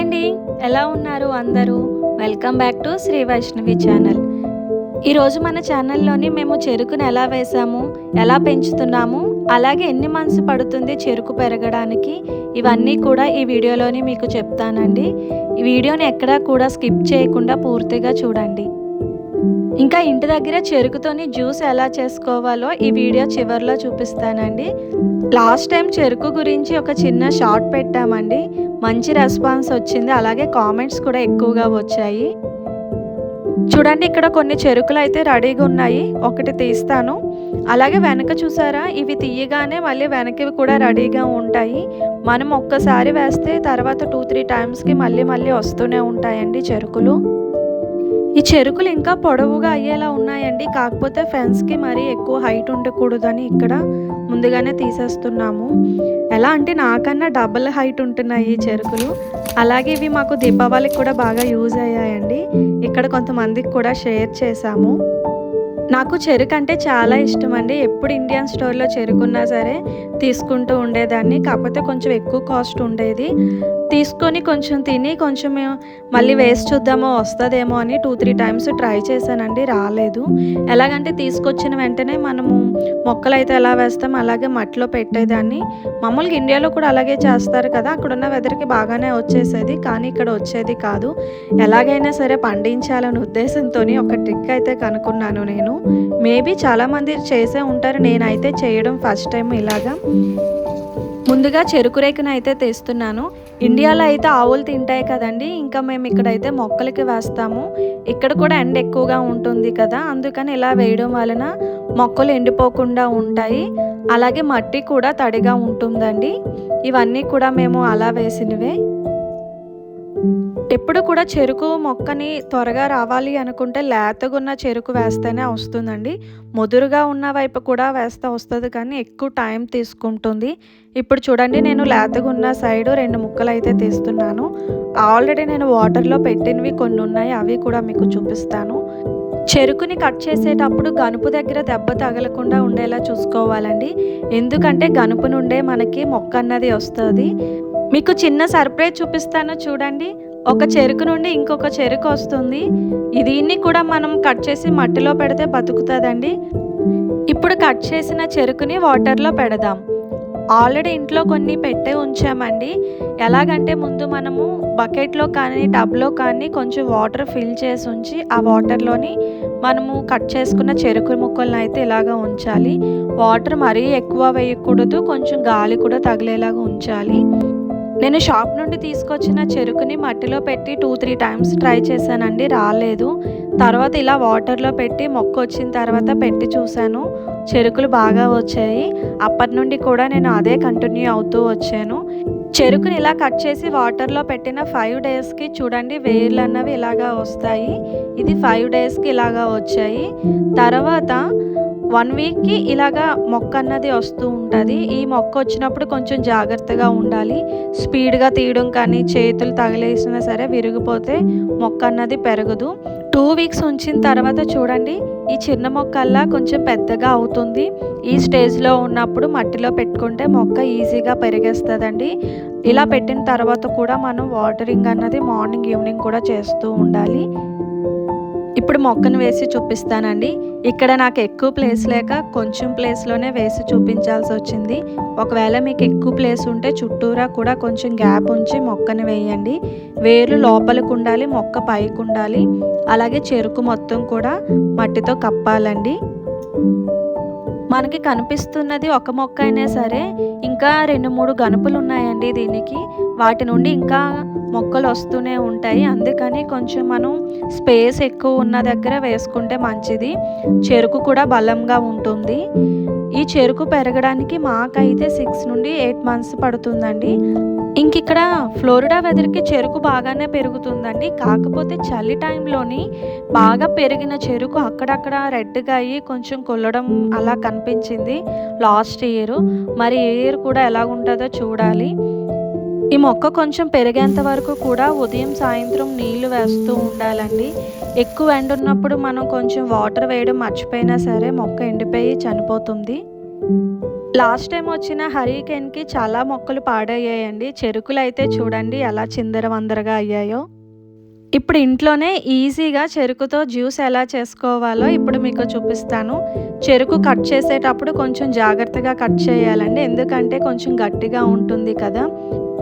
అండి. ఎలా ఉన్నారు అందరూ? Welcome back to Sri Vaishnavi channel ఈరోజు మన ఛానల్లోని మేము చెరుకును ఎలా వేసాము ఎలా పెంచుతున్నాము అలాగే ఎన్ని మంత్స్ పడుతుంది చెరుకు పెరగడానికి ఇవన్నీ కూడా ఈ వీడియోలోని మీకు చెప్తానండి. ఈ వీడియోని ఎక్కడా కూడా స్కిప్ చేయకుండా పూర్తిగా చూడండి. ఇంకా ఇంటి దగ్గర చెరుకుతోని జ్యూస్ ఎలా చేసుకోవాలో ఈ వీడియో చివరిలో చూపిస్తానండి. లాస్ట్ టైం చెరుకు గురించి ఒక చిన్న షార్ట్ పెట్టామండి. మంచి రెస్పాన్స్ వచ్చింది. అలాగే కామెంట్స్ కూడా ఎక్కువగా వచ్చాయి. చూడండి ఇక్కడ కొన్ని చెరుకులు అయితే రెడీగా ఉన్నాయి. ఒకటి తీస్తాను. అలాగే వెనక చూసారా? ఇవి తీయగానే మళ్ళీ వెనకవి కూడా రెడీగా ఉంటాయి. మనం ఒక్కసారి వేస్తే తర్వాత టూ త్రీ టైమ్స్కి మళ్ళీ మళ్ళీ వస్తూనే ఉంటాయండి చెరుకులు. ఈ చెరుకులు ఇంకా పొడవుగా అయ్యేలా ఉన్నాయండి. కాకపోతే ఫెన్స్కి మరీ ఎక్కువ హైట్ ఉండకూడదని ఇక్కడ ముందుగానే తీసేస్తున్నాము. ఎలా అంటే నాకన్నా డబుల్ హైట్ ఉంటున్నాయి ఈ చెరుకులు. అలాగే ఇవి మాకు దీపావళికి కూడా బాగా యూజ్ అయ్యాయండి. ఇక్కడ కొంతమందికి కూడా షేర్ చేశాము. నాకు చెరుకు అంటే చాలా ఇష్టం అండి. ఎప్పుడు ఇండియన్ స్టోర్లో చెరుకున్నా సరే తీసుకుంటూ ఉండేదాన్ని. కాకపోతే కొంచెం ఎక్కువ కాస్ట్ ఉండేది. తీసుకొని కొంచెం తిని కొంచెం మళ్ళీ వేస్ట్ చూద్దామో వస్తుందేమో అని టూ త్రీ టైమ్స్ ట్రై చేశానండి రాలేదు. ఎలాగంటే తీసుకొచ్చిన వెంటనే మనము మొక్కలు అయితే ఎలా వేస్తాం అలాగే మట్టిలో పెట్టేదాన్ని. మామూలుగా ఇండియాలో కూడా అలాగే చేస్తారు కదా అక్కడున్న వెదర్కి బాగానే వచ్చేసేది కానీ ఇక్కడ వచ్చేది కాదు. ఎలాగైనా సరే పండించాలనే ఉద్దేశంతో ఒక ట్రిక్ అయితే కనుక్కున్నాను నేను. మేబీ చాలామంది చేసే ఉంటారు నేనైతే చేయడం ఫస్ట్ టైం ఇలాగా. ముందుగా చెరుకు రేకును అయితే తెస్తున్నాను. ఇండియాలో అయితే ఆవులు తింటాయి కదండి. ఇంకా మేము ఇక్కడైతే మొక్కలకి వేస్తాము. ఇక్కడ కూడా ఎండ ఎక్కువగా ఉంటుంది కదా. అందుకని ఇలా వేయడం వలన మొక్కలు ఎండిపోకుండా ఉంటాయి. అలాగే మట్టి కూడా తడిగా ఉంటుందండి. ఇవన్నీ కూడా మేము అలా వేసినవే. ఎప్పుడు కూడా చెరుకు మొక్కని త్వరగా రావాలి అనుకుంటే లేతగున్న చెరుకు వేస్తేనే వస్తుందండి. ముదురుగా ఉన్న వైపు కూడా వేస్తే వస్తుంది కానీ ఎక్కువ టైం తీసుకుంటుంది. ఇప్పుడు చూడండి నేను లేతగున్న సైడు రెండు ముక్కలు అయితే తీస్తున్నాను. ఆల్రెడీ నేను వాటర్లో పెట్టినవి కొన్ని ఉన్నాయి అవి కూడా మీకు చూపిస్తాను. చెరుకుని కట్ చేసేటప్పుడు గనుపు దగ్గర దెబ్బ తగలకుండా ఉండేలా చూసుకోవాలండి. ఎందుకంటే గనుపు నుండే మనకి మొక్క అన్నది వస్తుంది. మీకు చిన్న సర్ప్రైజ్ చూపిస్తాను చూడండి. ఒక చెరుకు నుండి ఇంకొక చెరుకు వస్తుంది. దీన్ని కూడా మనం కట్ చేసి మట్టిలో పెడితే బతుకుతుందండి. ఇప్పుడు కట్ చేసిన చెరుకుని వాటర్లో పెడదాం. ఆల్రెడీ ఇంట్లో కొన్ని పెట్టే ఉంచామండి. ఎలాగంటే ముందు మనము బకెట్లో కానీ టబ్లో కానీ కొంచెం వాటర్ ఫిల్ చేసి ఉంచి ఆ వాటర్లోని మనము కట్ చేసుకున్న చెరుకు ముక్కలను అయితే ఇలాగ ఉంచాలి. వాటర్ మరీ ఎక్కువ వేయకూడదు కొంచెం గాలి కూడా తగిలేలాగా ఉంచాలి. నేను షాప్ నుండి తీసుకొచ్చిన చెరుకుని మట్టిలో పెట్టి టూ త్రీ టైమ్స్ ట్రై చేశానండి రాలేదు. తర్వాత ఇలా వాటర్లో పెట్టి మొక్క వచ్చిన తర్వాత పెట్టి చూశాను. చెరుకులు బాగా వచ్చాయి. అప్పటి నుండి కూడా నేను అదే కంటిన్యూ అవుతూ వచ్చాను. చెరుకుని ఇలా కట్ చేసి వాటర్లో పెట్టిన ఫైవ్ డేస్కి చూడండి వేర్లు అన్నవి ఇలాగా వస్తాయి. ఇది ఫైవ్ డేస్కి ఇలాగా వచ్చాయి. తర్వాత వన్ వీక్కి ఇలాగా మొక్క అన్నది వస్తూ ఉంటుంది. ఈ మొక్క వచ్చినప్పుడు కొంచెం జాగ్రత్తగా ఉండాలి. స్పీడ్గా తీయడం కానీ చేతులు తగిలేసినా సరే విరిగిపోతే మొక్క అన్నది పెరగదు. టూ వీక్స్ ఉంచిన తర్వాత చూడండి ఈ చిన్న మొక్కల్లా కొంచెం పెద్దగా అవుతుంది. ఈ స్టేజ్లో ఉన్నప్పుడు మట్టిలో పెట్టుకుంటే మొక్క ఈజీగా పెరిగేస్తుందండి. ఇలా పెట్టిన తర్వాత కూడా మనం వాటరింగ్ అన్నది మార్నింగ్ ఈవినింగ్ కూడా చేస్తూ ఉండాలి. ఇప్పుడు మొక్కను వేసి చూపిస్తానండి. ఇక్కడ నాకు ఎక్కువ ప్లేస్ లేక కొంచెం ప్లేస్లోనే వేసి చూపించాల్సి వచ్చింది. ఒకవేళ మీకు ఎక్కువ ప్లేస్ ఉంటే చుట్టూరా కూడా కొంచెం గ్యాప్ ఉంచి మొక్కను వేయండి. వేర్లు లోపలికి ఉండాలి మొక్క పైకి ఉండాలి. అలాగే చెరుకు మొత్తం కూడా మట్టితో కప్పాలండి. మనకి కనిపిస్తున్నది ఒక మొక్క అయినా సరే ఇంకా రెండు మూడు గనుపులు ఉన్నాయండి దీనికి. వాటి నుండి ఇంకా మొక్కలు వస్తూనే ఉంటాయి. అందుకని కొంచెం మనం స్పేస్ ఎక్కువ ఉన్న దగ్గర వేసుకుంటే మంచిది. చెరుకు కూడా బలంగా ఉంటుంది. ఈ చెరుకు పెరగడానికి మాకైతే సిక్స్ నుండి ఎయిట్ మంత్స్ పడుతుందండి. ఇంక ఇక్కడ ఫ్లోరిడా వెదర్కి చెరుకు బాగానే పెరుగుతుందండి. కాకపోతే చలి టైంలోని బాగా పెరిగిన చెరుకు అక్కడక్కడ రెడ్గా అయ్యి కొంచెం కొల్లడం అలా కనిపించింది లాస్ట్ ఇయర్. మరి ఇయర్ కూడా ఎలా ఉంటుందో చూడాలి. ఈ మొక్క కొంచెం పెరిగేంత వరకు కూడా ఉదయం సాయంత్రం నీళ్ళు వేస్తూ ఉండాలండి. ఎక్కువ ఎండ ఉన్నప్పుడు మనం కొంచెం వాటర్ వేయడం మర్చిపోయినా సరే మొక్క ఎండిపోయి చనిపోతుంది. లాస్ట్ టైం వచ్చిన హరికేన్కి చాలా మొక్కలు పాడయ్యాయండి. చెరుకులు అయితే చూడండి ఎలా చిందరవందరగా అయ్యాయో. ఇప్పుడు ఇంట్లోనే ఈజీగా చెరుకుతో జ్యూస్ ఎలా చేసుకోవాలో ఇప్పుడు మీకు చూపిస్తాను. చెరుకు కట్ చేసేటప్పుడు కొంచెం జాగ్రత్తగా కట్ చేయాలండి. ఎందుకంటే కొంచెం గట్టిగా ఉంటుంది కదా.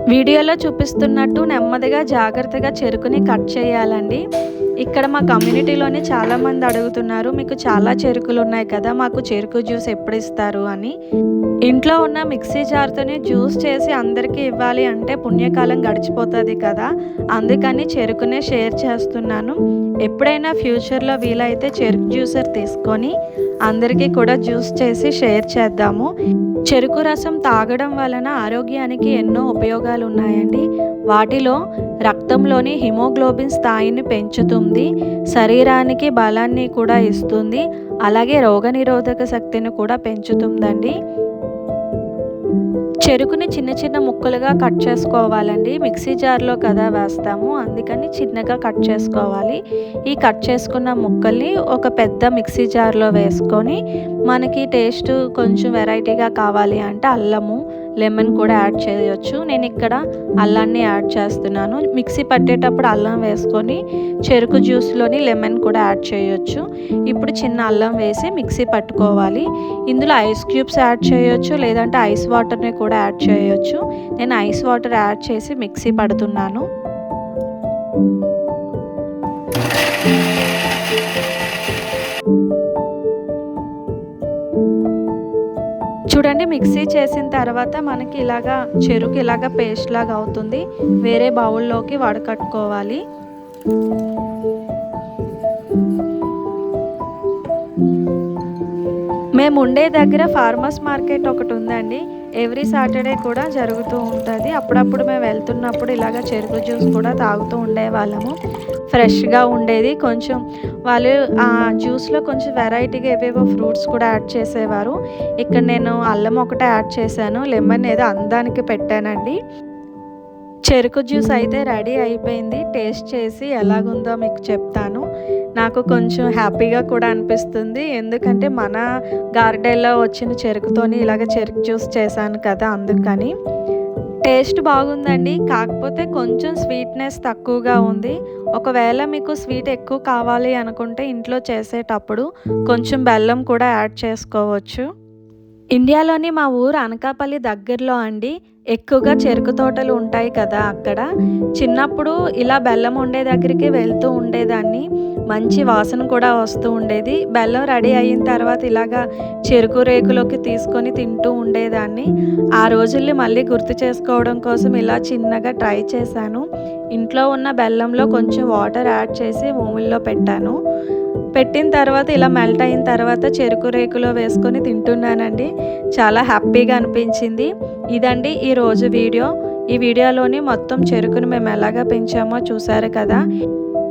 వీడియోలో చూపిస్తున్నట్టు నెమ్మదిగా జాగ్రత్తగా చెరుకుని కట్ చేయాలండి. ఇక్కడ మా కమ్యూనిటీలోనే చాలామంది అడుగుతున్నారు మీకు చాలా చెరుకులు ఉన్నాయి కదా మాకు చెరుకు జ్యూస్ ఎప్పుడు ఇస్తారు అని. ఇంట్లో ఉన్న మిక్సీ జార్తోనే జ్యూస్ చేసి అందరికీ ఇవ్వాలి అంటే పుణ్యకాలం గడిచిపోతుంది కదా. అందుకని చెరుకునే షేర్ చేస్తున్నాను. ఎప్పుడైనా ఫ్యూచర్లో వీలైతే చెరుకు జ్యూసర్ తీసుకొని అందరికీ కూడా జ్యూస్ చేసి షేర్ చేద్దాము. చెరుకు రసం తాగడం వలన ఆరోగ్యానికి ఎన్నో ఉపయోగాలు ఉన్నాయండి వాటిలో రక్తంలోని హిమోగ్లోబిన్ స్థాయిని పెంచుతుంది శరీరానికి బలాన్ని కూడా ఇస్తుంది అలాగే రోగనిరోధక శక్తిని కూడా పెంచుతుందండి. చెరుకుని చిన్న చిన్న ముక్కలుగా కట్ చేసుకోవాలండి. మిక్సీ జార్లో కదా వేస్తాము. అందుకని చిన్నగా కట్ చేసుకోవాలి. ఈ కట్ చేసుకున్న ముక్కల్ని ఒక పెద్ద మిక్సీ జార్లో వేసుకొని మనకి టేస్ట్ కొంచెం వెరైటీగా కావాలి అంటే అల్లము లెమన్ కూడా యాడ్ చేయొచ్చు. నేను ఇక్కడ అల్లాన్ని యాడ్ చేస్తున్నాను. మిక్సీ పట్టేటప్పుడు అల్లం వేసుకొని చెరుకు జ్యూస్లోని లెమన్ కూడా యాడ్ చేయొచ్చు. ఇప్పుడు చిన్న అల్లం వేసి మిక్సీ పట్టుకోవాలి. ఇందులో ఐస్ క్యూబ్స్ యాడ్ చేయొచ్చు లేదంటే ఐస్ వాటర్ని కూడా యాడ్ చేయొచ్చు. నేను ఐస్ వాటర్ యాడ్ చేసి మిక్సీ పడుతున్నాను. చూడండి మిక్సీ చేసిన తర్వాత మనకి ఇలాగా చెరుకు ఇలాగా పేస్ట్ లాగా అవుతుంది. వేరే బౌల్లోకి వడకట్టుకోవాలి. మేము ఉండే దగ్గర ఫార్మర్స్ మార్కెట్ ఒకటి ఉందండి. ఎవ్రీ సాటర్డే కూడా జరుగుతూ ఉంటుంది. అప్పుడప్పుడు మేము వెళ్తున్నప్పుడు ఇలాగ చెరుకు జ్యూస్ కూడా తాగుతూ ఉండేవాళ్ళము. ఫ్రెష్గా ఉండేది. కొంచెం వాళ్ళు ఆ జ్యూస్లో కొంచెం వెరైటీగా ఏవేవో ఫ్రూట్స్ కూడా యాడ్ చేసేవారు. ఇక్కడ నేను అల్లం ఒకటే యాడ్ చేశాను. లెమన్ ఏదో అందానికి పెట్టానండి. చెరుకు జ్యూస్ అయితే రెడీ అయిపోయింది. టేస్ట్ చేసి ఎలాగుందో మీకు చెప్తాను. నాకు కొంచెం హ్యాపీగా కూడా అనిపిస్తుంది. ఎందుకంటే మన గార్డెన్లో వచ్చిన చెరుకుతోని ఇలాగ చెరుకు జ్యూస్ చేశాను కదా అందుకని. టేస్ట్ బాగుందండి. కాకపోతే కొంచెం స్వీట్నెస్ తక్కువగా ఉంది. ఒకవేళ మీకు స్వీట్ ఎక్కువ కావాలి అనుకుంటే ఇంట్లో చేసేటప్పుడు కొంచెం బెల్లం కూడా యాడ్ చేసుకోవచ్చు. ఇండియాలోని మా ఊరు అనకాపల్లి దగ్గరలో అండి. ఎక్కువగా చెరుకు తోటలు ఉంటాయి కదా అక్కడ. చిన్నప్పుడు ఇలా బెల్లం ఉండే దగ్గరికి వెళ్తూ ఉండేదాన్ని. మంచి వాసన కూడా వస్తూ ఉండేది. బెల్లం రెడీ అయిన తర్వాత ఇలాగా చెరుకు రేకులోకి తీసుకొని తింటూ ఉండేదాన్ని. ఆ రోజుల్ని మళ్ళీ గుర్తు చేసుకోవడం కోసం ఇలా చిన్నగా ట్రై చేశాను. ఇంట్లో ఉన్న బెల్లంలో కొంచెం వాటర్ యాడ్ చేసి భూముల్లో పెట్టాను. పెట్టిన తర్వాత ఇలా మెల్ట్ అయిన తర్వాత చెరుకు రేకులో వేసుకొని తింటున్నానండి. చాలా హ్యాపీగా అనిపించింది. ఇదండి ఈరోజు వీడియో. ఈ వీడియోలోని మొత్తం చెరుకును మేము ఎలాగా పెంచామో చూసారు కదా.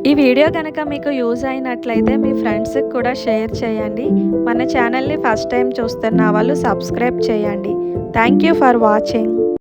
ఈ వీడియో కనుక మీకు యూజ్ అయినట్లయితే మీ ఫ్రెండ్స్కి కూడా షేర్ చేయండి. మన ఛానల్ని ఫస్ట్ టైం చూస్తున్న వాళ్ళు సబ్స్క్రైబ్ చేయండి. Thank you for watching.